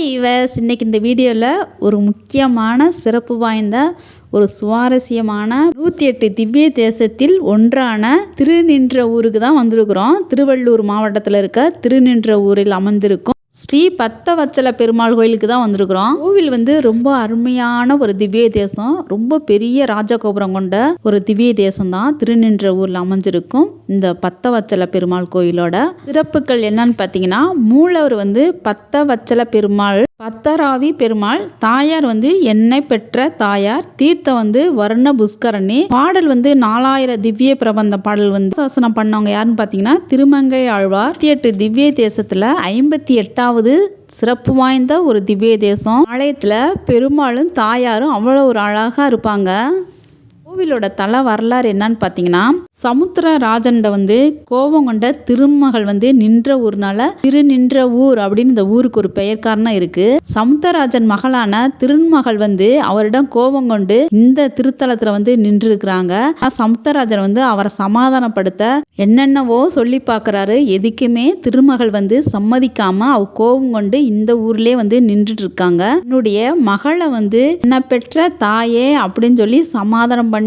Hi இவஸ் இன்னைக்கு இந்த வீடியோவில் ஒரு முக்கியமான சிறப்பு வாய்ந்த ஒரு சுவாரஸ்யமான நூற்றி எட்டு திவ்ய தேசத்தில் ஒன்றான திருநின்ற ஊருக்கு தான் வந்திருக்கிறோம். திருவள்ளூர் மாவட்டத்தில் இருக்க திருநின்ற ஊரில் அமர்ந்திருக்கும். ஸ்ரீ பத்தவச்சல பெருமாள் கோயிலுக்கு தான் வந்திருக்கிறோம். கோவில் வந்து ரொம்ப அருமையான ஒரு திவ்ய தேசம். ரொம்ப பெரிய ராஜகோபுரம் கொண்ட ஒரு திவ்ய தேசம் தான் திருநின்ற ஊரில் அமைஞ்சிருக்கும் இந்த பத்தவச்சல பெருமாள் கோயிலோட சிறப்புகள் என்னன்னு பார்த்தீங்கன்னா மூலவர் வந்து பத்தவச்சல பெருமாள் பத்தராவி பெருமாள் தாயார் வந்து எண்ணெய் பெற்ற தாயார் தீர்த்தம் வந்து வர்ண புஷ்கரணி பாடல் வந்து நாலாயிரம் திவ்ய பிரபந்த பாடல் வந்து சாசனம் பண்ணவங்க யாருன்னு பார்த்தீங்கன்னா திருமங்கை ஆழ்வார். எட்டு திவ்ய தேசத்துல ஐம்பத்தி எட்டாவது சிறப்பு வாய்ந்த ஒரு திவ்ய தேசம். ஆலயத்தில் பெருமாளும் தாயாரும் அவ்வளோ ஒரு அழகாக இருப்பாங்க. கோவிலோட தல வரலாறு என்னன்னு பார்த்தீங்கன்னா சமுத்திரராஜன்ட வந்து கோபம் கொண்ட திருமகள் வந்து நின்ற ஊர்னால திரு நின்ற ஊர் அப்படின்னு இந்த ஊருக்கு ஒரு பெயர் காரணம் இருக்கு. சமுத்திரராஜன் மகளான திருமகள் வந்து அவரிடம் கோபம் கொண்டு இந்த திருத்தலத்துல வந்து நின்று இருக்கிறாங்க சமுத்திரராஜன் வந்து அவரை சமாதானப்படுத்த என்னென்னவோ சொல்லி பார்க்கறாரு எதுக்குமே திருமகள் வந்து சம்மதிக்காம அவ கோபம் கொண்டு இந்த ஊர்லயே வந்து நின்றுட்டு இருக்காங்க. என்னுடைய மகளை வந்து என்ன பெற்ற தாயே அப்படின்னு சொல்லி சமாதானம் பண்ணி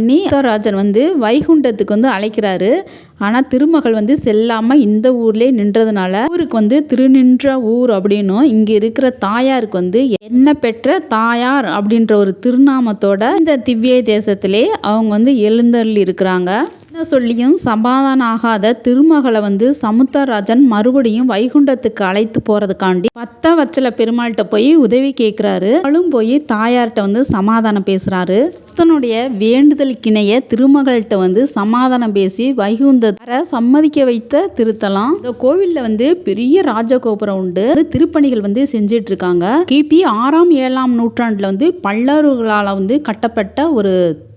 ராஜன் வந்து வைகுண்டத்துக்கு வந்து அழைக்கிறாரு. ஆனால் திருமகள் வந்து செல்லாமல் இந்த ஊர்லேயே நின்றதுனால ஊருக்கு வந்து திருநின்ற ஊர் அப்படின்னும் இங்கே இருக்கிற தாயாருக்கு வந்து என்ன பெற்ற தாயார் அப்படின்ற ஒரு திருநாமத்தோட இந்த திவ்ய தேசத்திலே அவங்க வந்து எழுந்தருளி இருக்கிறாங்க என்ன சொல்லியும் சமாதானம் ஆகாத திருமகளை வந்து சமுத்தராஜன் மறுபடியும் வைகுண்டத்துக்கு அழைத்து போறதுக்காண்டி பத்த வச்சல பெருமாள்கிட்ட போய் உதவி கேட்குறாரு அவளும் போய் தாயார்கிட்ட வந்து சமாதானம் பேசுறாரு. பக்தனுடைய வேண்டுதலுக்கிணைய திருமகள்கிட்ட வந்து சமாதானம் பேசி வைகுந்த சம்மதிக்க வைத்த திருத்தலம். இந்த கோவில்ல வந்து பெரிய ராஜகோபுரம் உண்டு. திருப்பணிகள் வந்து செஞ்சிட்டு இருக்காங்க கிபி ஆறாம் ஏழாம் நூற்றாண்டுல வந்து பல்லவர்களால் வந்து கட்டப்பட்ட ஒரு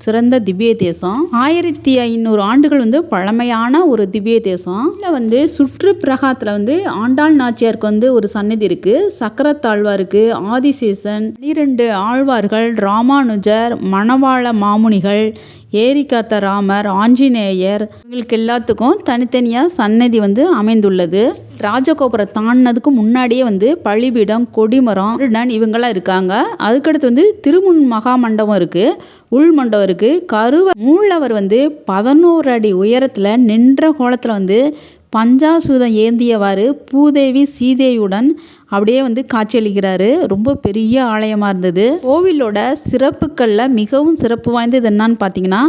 சிறந்த திவ்ய தேசம். ஆயிரத்தி ஐநூறு ஆண்டுகள் வந்து பழமையான ஒரு திவ்ய தேசம். இல்லை வந்து சுற்று பிரகாத்தில் வந்து ஆண்டாள் நாச்சியாருக்கு வந்து ஒரு சன்னதி இருக்குது சக்கரத்தாழ்வாருக்கு ஆதிசேசன் பனிரெண்டு ஆழ்வார்கள் ராமானுஜர் மணவாள மாமுனிகள் ஏரிகாத்த ராமர் ஆஞ்சநேயர் இவங்களுக்கு எல்லாத்துக்கும் தனித்தனியாக சன்னதி வந்து அமைந்துள்ளது. ராஜகோபுரம் தாண்டினதுக்கு முன்னாடியே வந்து பழிபீடம் கொடிமரம் திருடன் இவங்கெல்லாம் இருக்காங்க. அதுக்கடுத்து வந்து திருமுன் மகா மண்டபம் இருக்குது உள் மண்டபம் இருக்குது கருவ மூலவர் வந்து பதினோரு அடி உயரத்தில் நின்ற கோலத்தில் வந்து பஞ்சாசுதம் ஏந்தியவாறு பூதேவி சீதேவியுடன் அப்படியே வந்து காட்சியளிக்கிறாரு. ரொம்ப பெரிய ஆலயமாக இருந்தது. கோவிலோட சிறப்புகளில் மிகவும் சிறப்பு வாய்ந்தது என்னன்னு பார்த்தீங்கன்னா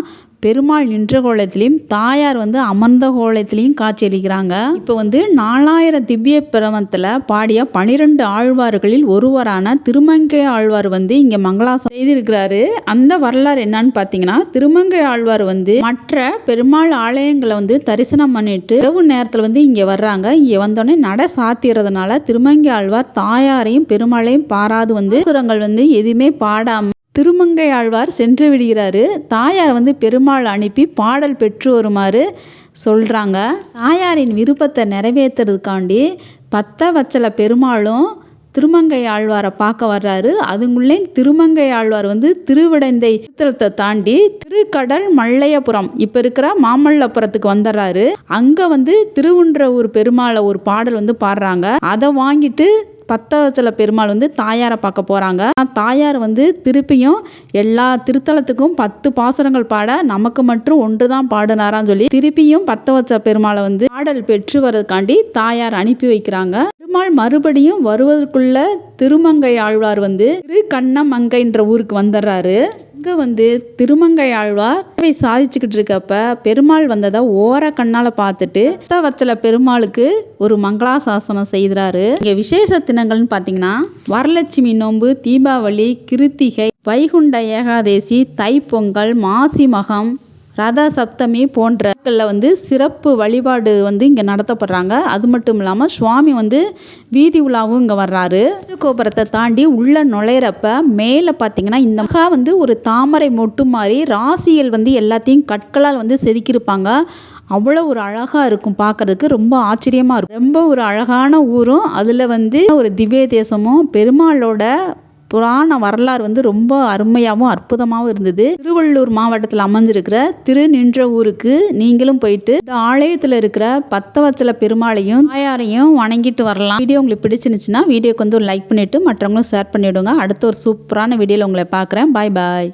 பெருமாள் நின்ற கோலத்திலையும் தாயார் வந்து அமர்ந்த கோலத்திலையும் காட்சியளிக்கிறாங்க. இப்போ வந்து நாலாயிரம் திவ்ய பிரமத்தில் பாடிய பனிரெண்டு ஆழ்வார்களில் ஒருவரான திருமங்கை ஆழ்வார் வந்து இங்கே மங்களாசம் செய்திருக்கிறாரு. அந்த வரலாறு என்னன்னு பார்த்தீங்கன்னா திருமங்கை ஆழ்வார் வந்து மற்ற பெருமாள் ஆலயங்களை வந்து தரிசனம் பண்ணிட்டு இரவு நேரத்தில் வந்து இங்கே வர்றாங்க. இங்கே வந்தோடனே நட சாத்திரதுனால திருமங்கை ஆழ்வார் தாயாரையும் பெருமாளையும் பாராது வந்து சுரங்கள் வந்து எதுவுமே பாடாம திருமங்கை ஆழ்வார் சென்று விடுகிறாரு. தாயார் வந்து பெருமாள் அனுப்பி பாடல் பெற்று வருமாறு சொல்கிறாங்க தாயாரின் விருப்பத்தை நிறைவேற்றுறதுக்காண்டி பத்த வச்சல பெருமாளும் திருமங்கை ஆழ்வாரை பார்க்க வர்றாரு. அதுங்குள்ளே திருமங்கை ஆழ்வார் வந்து திருவிடைந்தை சித்திரத்தை தாண்டி திருக்கடல் மல்லையபுரம் இப்போ இருக்கிற மாமல்லபுரத்துக்கு வந்துடுறாரு அங்கே வந்து திருவுன்ற ஊர் பெருமாளை ஒரு பாடல் வந்து பாடுறாங்க. அதை வாங்கிட்டு பத்தவச்சல பெருமாள் வந்து தாயாரை பார்க்க போகிறாங்க தாயார் வந்து திருப்பியும் எல்லா திருத்தலத்துக்கும் பத்து பாசுரங்கள் பாட நமக்கு மட்டும் ஒன்று தான் பாடினாரான்னு சொல்லி திருப்பியும் பத்தவச்ச பெருமாளை வந்து பாடல் பெற்று வர்றதுக்காண்டி தாயார் அனுப்பி வைக்கிறாங்க. பெருமாள் மறுபடியும் வருவதற்குள்ள திருமங்கை ஆழ்வார் வந்து திரு கண்ணமங்கைன்ற ஊருக்கு வந்துடுறாரு. இங்கே வந்து திருமங்கை ஆழ்வார் போய் சாதிச்சுக்கிட்டு இருக்கப்ப பெருமாள் வந்ததை ஓர கண்ணால் பார்த்துட்டு வச்சல பெருமாளுக்கு ஒரு மங்களாசாசனம் செய்கிறாரு. இங்கே விசேஷ தினங்கள்னு பார்த்தீங்கன்னா வரலட்சுமி நோன்பு தீபாவளி கிருத்திகை வைகுண்ட ஏகாதேசி தைப்பொங்கல் மாசி மகம் ரதா சப்தமி போன்ற வந்து சிறப்பு வழிபாடு வந்து இங்கே நடத்தப்படுறாங்க. அது மட்டும் இல்லாமல் சுவாமி வந்து வீதி உலாவும் இங்கே வர்றாரு. கோபுரத்தை தாண்டி உள்ளே நுழையிறப்ப மேலே பார்த்தீங்கன்னா இந்த மகா வந்து ஒரு தாமரை மொட்டு மாதிரி ராசிகள் வந்து எல்லாத்தையும் கற்களால் வந்து செதுக்கியிருப்பாங்க. அவ்வளோ ஒரு அழகாக இருக்கும் பார்க்குறதுக்கு ரொம்ப ஆச்சரியமாக இருக்கும். ரொம்ப ஒரு அழகான ஊரும். அதில் வந்து ஒரு திவ்ய தேசமும் பெருமாளோட புராண வரலாறு வந்து ரொம்ப அருமையாகவும் அற்புதமாகவும் இருந்தது. திருவள்ளூர் மாவட்டத்தில் அமைஞ்சிருக்கிற திரு நின்ற ஊருக்கு நீங்களும் போயிட்டு இந்த ஆலயத்தில் இருக்கிற பத்தவச்சல பெருமாளையும் தாயாரையும் வணங்கிட்டு வரலாம். வீடியோ உங்களுக்கு பிடிச்சிருந்துச்சுன்னா வீடியோக்கு வந்து ஒரு லைக் பண்ணிவிட்டு மற்றவங்களும் ஷேர் பண்ணிவிடுங்க அடுத்த ஒரு சூப்பரான வீடியோவில் உங்களை பார்க்குறேன். பாய் பாய்